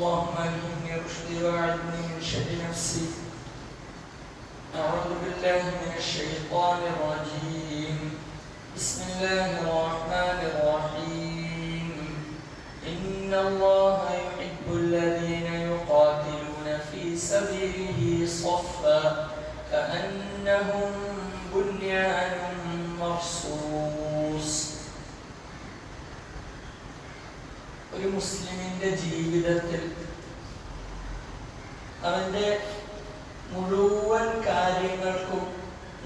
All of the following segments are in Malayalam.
اللهم ألهمني رشدي وأعذني من شر نفسي. أعوذ بالله من الشيطان الرجيم. بسم الله الرحمن الرحيم. إن الله يحب الذين يقاتلون في سبيله صفا كأنهم بنيان مرصوص. ഒരു മുസ്ലിമിന്റെ ജീവിതത്തിൽ അവന്റെ മുഴുവൻ കാര്യങ്ങൾക്കും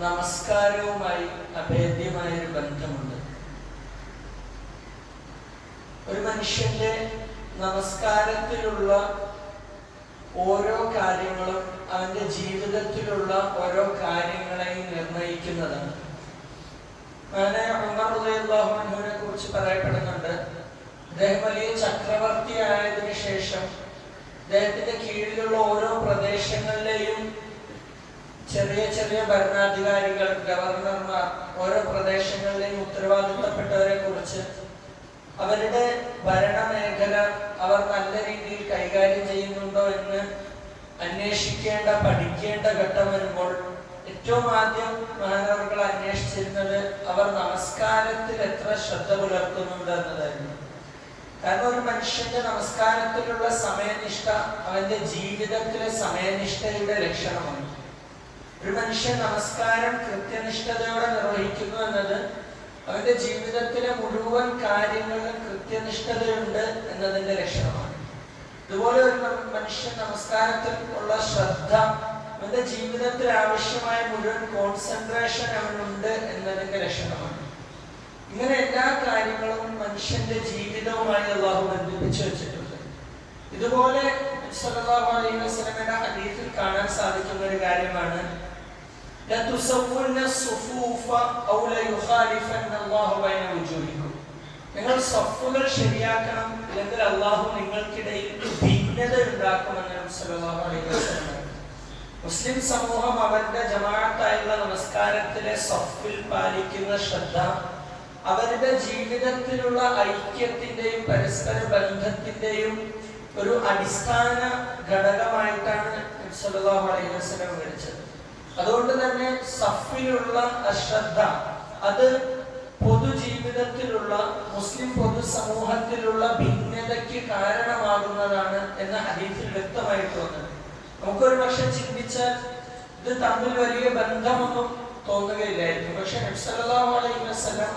നമസ്കാരവുമായി അഭേദ്യമായ ഒരു ബന്ധമുണ്ട്. ഒരു മനുഷ്യന്റെ നമസ്കാരത്തിലുള്ള ഓരോ കാര്യങ്ങളും അവന്റെ ജീവിതത്തിലുള്ള ഓരോ കാര്യങ്ങളെയും നിർണയിക്കുന്നതാണ്. ഉമർ അൻഹുവിനെ കുറിച്ച് പറയപ്പെടുന്നുണ്ട് അദ്ദേഹം വലിയ ചക്രവർത്തിയായതിനു ശേഷം അദ്ദേഹത്തിന്റെ കീഴിലുള്ള ഓരോ പ്രദേശങ്ങളിലെയും ചെറിയ ചെറിയ ഭരണാധികാരികൾ ഗവർണർമാർ ഓരോ പ്രദേശങ്ങളിലെയും ഉത്തരവാദിത്തപ്പെട്ടവരെ കുറിച്ച് അവരുടെ ഭരണമേഖല അവർ നല്ല രീതിയിൽ കൈകാര്യം ചെയ്യുന്നുണ്ടോ എന്ന് അന്വേഷിക്കേണ്ട പഠിക്കേണ്ട ഘട്ടം വരുമ്പോൾ ഏറ്റവും ആദ്യം മഹാനവർകൾ അന്വേഷിച്ചിരുന്നത് അവർ നമസ്കാരത്തിൽ എത്ര ശ്രദ്ധ പുലർത്തുന്നുണ്ട് എന്നതായിരുന്നു. കാരണം ഒരു മനുഷ്യന്റെ നമസ്കാരത്തിലുള്ള സമയനിഷ്ഠ അവന്റെ ജീവിതത്തിലെ സമയനിഷ്ഠയുടെ ലക്ഷണമാണ്. ഒരു മനുഷ്യൻ നമസ്കാരം കൃത്യനിഷ്ഠതയോടെ നിർവഹിക്കുന്നു എന്നത് അവന്റെ ജീവിതത്തിലെ മുഴുവൻ കാര്യങ്ങളിലും കൃത്യനിഷ്ഠതയുണ്ട് എന്നതിന്റെ ലക്ഷണമാണ്. ഇതുപോലെ ഒരു മനുഷ്യൻ നമസ്കാരത്തിൽ ഉള്ള ശ്രദ്ധ അവന്റെ ജീവിതത്തിൽ ആവശ്യമായ മുഴുവൻ കോൺസെൻട്രേഷൻ അവനുണ്ട് എന്നതിന്റെ ലക്ഷണമാണ്. ഇങ്ങനെ എല്ലാ കാര്യങ്ങളും മനുഷ്യന്റെ ജീവിതവുമായി അള്ളാഹു ബന്ധിപ്പിച്ചു വെച്ചിട്ടുണ്ട്. ഇതുപോലെ അലൈഹി വസല്ലമയുടെ ഹദീസിൽ കാണാൻ സാധിക്കുന്ന ഒരു കാര്യമാണ്. നിങ്ങൾ സഫുകൾ ശരിയാക്കണം അല്ലെങ്കിൽ അള്ളാഹു നിങ്ങൾക്കിടയിൽ ഭിന്നത ഉണ്ടാക്കുമെന്ന് മുസ്ലിം സമൂഹം അവരുടെ ജമാഅത്തായുള്ള നമസ്കാരത്തിലെ സഫിൽ പാലിക്കുന്ന ശ്രദ്ധ അവരുടെ ജീവിതത്തിലുള്ള ഐക്യത്തിന്റെയും പരസ്പര ബന്ധത്തിന്റെയും ഒരു അടിസ്ഥാന ഘടകമായിട്ടാണ് സല്ലല്ലാഹു അലൈഹി വസല്ലം വിളിച്ചത് അതുകൊണ്ട് തന്നെ സഫിലുള്ള അശ്രദ്ധ അത് പൊതുജീവിതത്തിലുള്ള മുസ്ലിം പൊതുസമൂഹത്തിലുള്ള ഭിന്നതയ്ക്ക് കാരണമാകുന്നതാണ് എന്ന ഹദീസിൽ വ്യക്തമായിട്ട് വന്നത് നമുക്കൊരു പക്ഷെ ചിന്തിച്ചാൽ ഇത് തമ്മിൽ വലിയ ബന്ധമൊന്നും തോന്നുകയില്ലായിരുന്നു. പക്ഷെ അലൈഹി വസല്ലം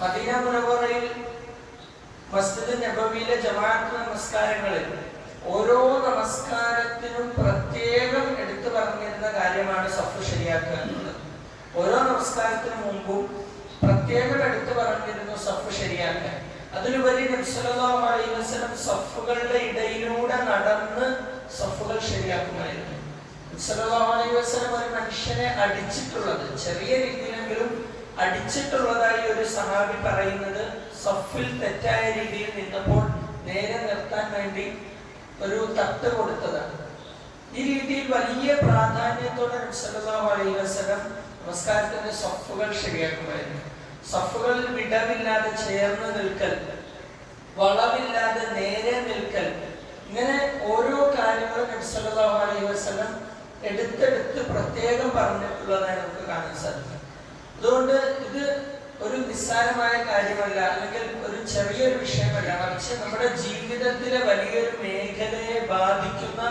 മദീന മുനവറയിൽ മസ്ജിദ് നബവിയിലെ ജമാഅത്ത് നമസ്കാരങ്ങളിൽ ഓരോ നമസ്കാരത്തിനും പ്രത്യേകം എടുത്തു പറഞ്ഞിരുന്ന കാര്യമാണ് സഫ് ശരിയാക്കുക എന്നുള്ളത്. ഓരോ നമസ്കാരത്തിനു മുമ്പും പ്രത്യേകം എടുത്തു പറഞ്ഞിരുന്നു സഫ് ശരിയാക്കാൻ അതിലുപരി നബ്സലി വസല്ലം സഫുകളുടെ ഇടയിലൂടെ നടന്ന് സഫുകൾ ശരിയാക്കുമായിരുന്നു. നബ്സലി വസല്ലം ഒരു മനുഷ്യനെ അടിച്ചിട്ടുള്ളത് ചെറിയ രീതിയിലെങ്കിലും അടിച്ചിട്ടുള്ളതായി ഒരു സഹാബി പറയുന്നത് സഫിൽ തെറ്റായ രീതിയിൽ നിന്നപ്പോൾ നേരെ നിർത്താൻ വേണ്ടി ഒരു തട്ട് കൊടുത്തതാണ്. ഈ രീതിയിൽ വലിയ പ്രാധാന്യത്തോടെ സല്ലല്ലാഹു അലൈഹി നമസ്കാരത്തിന്റെ സഫുകൾ ശരിയാക്കുമായിരുന്നു. സഫുകളിൽ വിടവില്ലാതെ ചേർന്ന് നിൽക്കൽ വളവില്ലാതെ നേരെ നിൽക്കൽ ഇങ്ങനെ ഓരോ കാര്യങ്ങളും നബി സല്ലല്ലാഹു അലൈഹി എടുത്തെടുത്ത് പ്രത്യേകം പറഞ്ഞിട്ടുള്ളതായി നമുക്ക് കാണാൻ സാധിക്കും. അതുകൊണ്ട് ഇത് ഒരു നിസ്സാരമായ കാര്യമല്ല അല്ലെങ്കിൽ ഒരു ചെറിയൊരു വിഷയമല്ല. മറിച്ച് നമ്മുടെ ജീവിതത്തിലെ വലിയൊരു മേഖലയെ ബാധിക്കുന്ന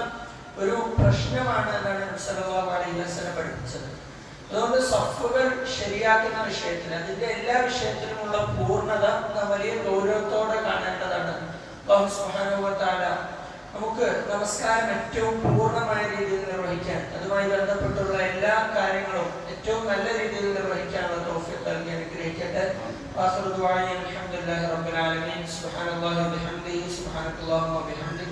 ഒരു പ്രശ്നമാണ് എന്നാണ് സല്ലല്ലാഹു അലൈഹി പഠിപ്പിച്ചത്. അതുകൊണ്ട് സഫുകൾ ശരിയാക്കുന്ന വിഷയത്തിൽ അതിന്റെ എല്ലാ വിഷയത്തിലുമുള്ള പൂർണത നാം വലിയ ഗൗരവത്തോടെ കാണേണ്ടതാണ്. തആല നമുക്ക് നമസ്കാരം ഏറ്റവും പൂർണമായ രീതിയിൽ നിർവഹിക്കാൻ അതുമായി ബന്ധപ്പെട്ടുള്ള എല്ലാ കാര്യങ്ങളും ഏറ്റവും നല്ല രീതിയിൽ നിർവഹിക്കാനുള്ള തൗഫീഖ് നൽകി അനുഗ്രഹിക്കട്ടെ. ആഖിറു ദുആഇ അൽഹംദുലില്ലാഹി റബ്ബിൽ ആലമീൻ. സുബ്ഹാനല്ലാഹി വബിഹംദിഹി സുബ്ഹാനല്ലാഹി വബിഹംദിക